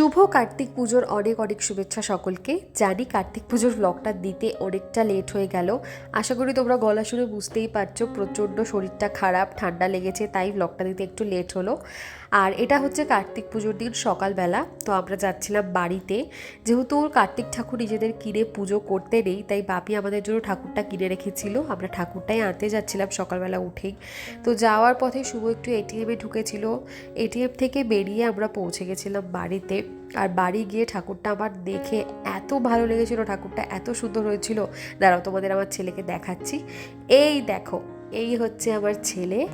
শুভ কার্তিক পুজোর অনেক অনেক শুভেচ্ছা সকলকে। জানি কার্তিক পুজোর ব্লগটা দিতে অনেকটা লেট হয়ে গেল। আশা করি তোমরা গলা শুনে বুঝতেই পারছ, প্রচণ্ড শরীরটা খারাপ, ঠান্ডা লেগেছে, তাই ব্লগটা দিতে একটু লেট হলো। আর এটা হচ্ছে কার্তিক পুজোর দিন সকালবেলা। তো আমরা যাচ্ছিলাম বাড়িতে। যেহেতু কার্তিক ঠাকুর নিজেদের কিনে পুজো করতে নেই, তাই বাপি আমাদের জন্য ঠাকুরটা কিনে রেখেছিল। আমরা ঠাকুরটাই আনতে যাচ্ছিলাম সকালবেলা উঠেই। তো যাওয়ার পথে শুভ একটু এটিএমে ঢুকেছিল। এটিএম থেকে বেরিয়ে আমরা পৌঁছে গেছিলাম বাড়িতে। আর বাড়ি গিয়ে ঠাকুরটা আমার দেখে এত ভালো লেগেছিল, ঠাকুরটা এত সুন্দর হয়েছিল। দাঁড়াও তোমাদের আমার ছেলেকে দেখাচ্ছি। এই দেখো, এই হচ্ছে আমার ছেলে।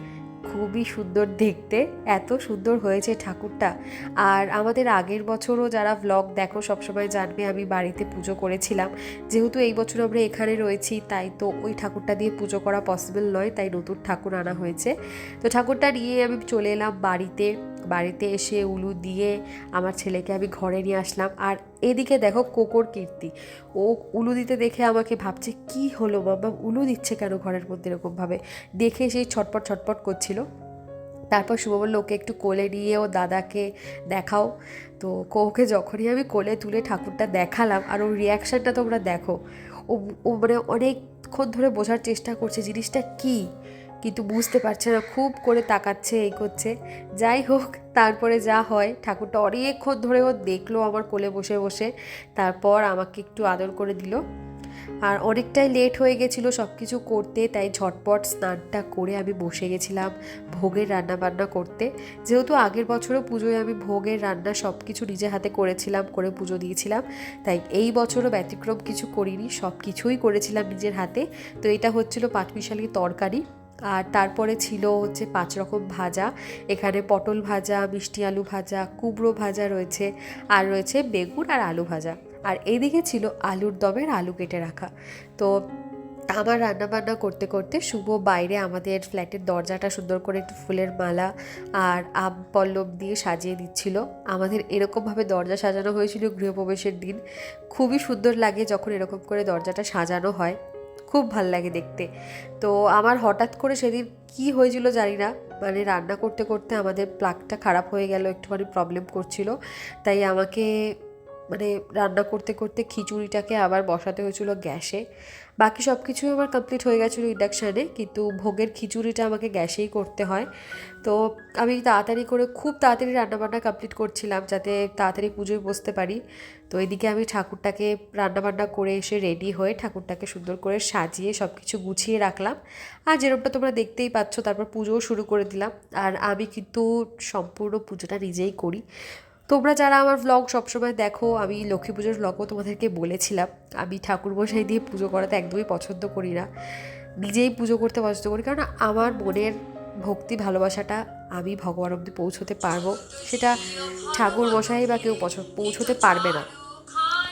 খুবই সুন্দর দেখতে, এত সুন্দর হয়েছে ঠাকুরটা। আর আমাদের আগের বছরও যারা ব্লগ দেখো, সবসময় জানবে আমি বাড়িতে পুজো করেছিলাম। যেহেতু এই বছর আমরা এখানে রয়েছি, তাই তো ওই ঠাকুরটা দিয়ে পুজো করা পসিবল নয়, তাই নতুন ঠাকুর আনা হয়েছে। তো ঠাকুরটা নিয়ে আমি চলে এলাম বাড়িতে। বাড়িতে এসে উলু দিয়ে আমার ছেলেকে আমি ঘরে নিয়ে আসলাম। আর এদিকে দেখো কোকর কীর্তি। ও উলু দিতে দেখে আমাকে ভাবছে, কি হলো বাবা? উলু দিচ্ছে কেন ঘরের মধ্যে? এরকমভাবে দেখে সেই ছটপট ছটপট করছিল। তারপর শুভ বলল, ওকে একটু কোলে নিয়ে ও দাদাকে দেখাও। তো ওকে যখনই আমি কোলে তুলে ঠাকুরটা দেখালাম আর ওর রিয়াকশানটা তোমরা দেখো, ও ও মানে অনেকক্ষণ ধরে বোঝার চেষ্টা করছে, জিনিসটা কী? কিন্তু বুঝতে পারছে না, খুব করে তাকাচ্ছে, এই করছে। যাই হোক, তারপরে যা হয়, ঠাকুরটা অনেকক্ষণ ধরে ও দেখল আমার কোলে বসে বসে। তারপর আমাকে একটু আদর করে দিল। আর অনেকটাই লেট হয়ে গেছিল সব কিছু করতে, তাই ঝটপট স্নানটা করে আমি বসে গেছিলাম ভোগের রান্না বান্না করতে। যেহেতু আগের বছরও পুজোয় আমি ভোগের রান্না সব কিছু নিজে হাতে করেছিলাম, করে পুজো দিয়েছিলাম, তাই এই বছরও ব্যতিক্রম কিছু করিনি সব কিছুই করেছিলাম নিজের হাতে। তো এটা হচ্ছিল পাঁচমিশালি তরকারি। আর তারপরে ছিল হচ্ছে পাঁচ রকম ভাজা। এখানে পটল ভাজা, মিষ্টি আলু ভাজা, কুমড়ো ভাজা রয়েছে, আর রয়েছে বেগুন আর আলু ভাজা। আর এইদিকে ছিল আলুর দমের আলু কেটে রাখা। তো আমার রান্না বান্না করতে করতে শুভ বাইরে আমাদের ফ্ল্যাটের দরজাটা সুন্দর করে একটু ফুলের মালা আর আম পল্লব দিয়ে সাজিয়ে দিচ্ছিল। আমাদের এরকমভাবে দরজা সাজানো হয়েছিল গৃহপ্রবেশের দিন। খুবই সুন্দর লাগে যখন এরকম করে দরজাটা সাজানো হয়। খুব ভালো লাগে দেখতে। তো আমার হঠাৎ করে সেদিন কি হয়েছিল জানি না মানে রান্না করতে করতে আমাদের প্লাগটা খারাপ হয়ে গেল, একটুখানি প্রবলেম করছিল। তাই আমাকে মানে রান্না করতে করতে খিচুড়িটাকে আবার বসাতে হয়েছিল গ্যাসে। বাকি সব কিছুই আমার কমপ্লিট হয়ে গেছিল ইন্ডাকশানে কিন্তু ভোগের খিচুড়িটা আমাকে গ্যাসেই করতে হয়। তো আমি তাড়াতাড়ি করে খুব তাড়াতাড়ি রান্নাবান্না কমপ্লিট করছিলাম যাতে তাড়াতাড়ি পুজোয় বসতে পারি। তো এদিকে আমি ঠাকুরটাকে রান্নাবান্না করে এসে রেডি হয়ে ঠাকুরটাকে সুন্দর করে সাজিয়ে সব কিছু গুছিয়ে রাখলাম। আর যেরকমটা তোমরা দেখতেই পাচ্ছ, তারপর পুজোও শুরু করে দিলাম। আর আমি কিন্তু সম্পূর্ণ পুজোটা নিজেই করি। তোমরা যারা আমার ভ্লগ সবসময় দেখো, আমি লক্ষ্মী পুজোর ভ্লগও তোমাদেরকে বলেছিলাম। আমি ঠাকুর মশাই দিয়ে পুজো করাতে একদমই পছন্দ করি না। নিজেই পুজো করতে পছন্দ করি, কারণ আমার মনের ভক্তি ভালোবাসাটা আমি ভগবান অব্দি পৌঁছতে পারব। সেটা ঠাকুর মশাই বা কেউ পৌঁছতে পারবে না।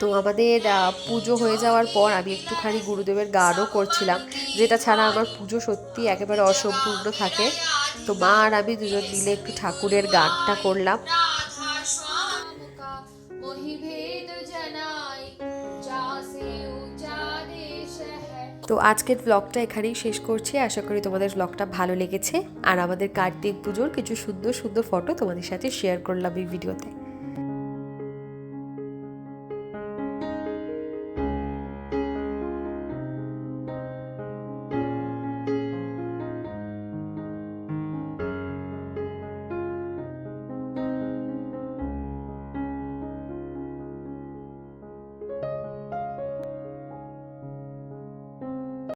তো আমাদের পুজো হয়ে যাওয়ার পর আমি একটুখানি গুরুদেবের গানও করছিলাম, যেটা ছাড়া আমার পুজো সত্যি একেবারে অসম্পূর্ণ থাকে। তো মা আর আমি দুজন মিলে একটু ঠাকুরের গানটা করলাম। তো আজকের ব্লগটা এখানেই শেষ করছি। আশা করি তোমাদের ব্লগটা ভালো লেগেছে। আর আমাদের কার্তিক পুজোর কিছু সুন্দর সুন্দর ফটো তোমাদের সাথে শেয়ার করলাম এই ভিডিওতে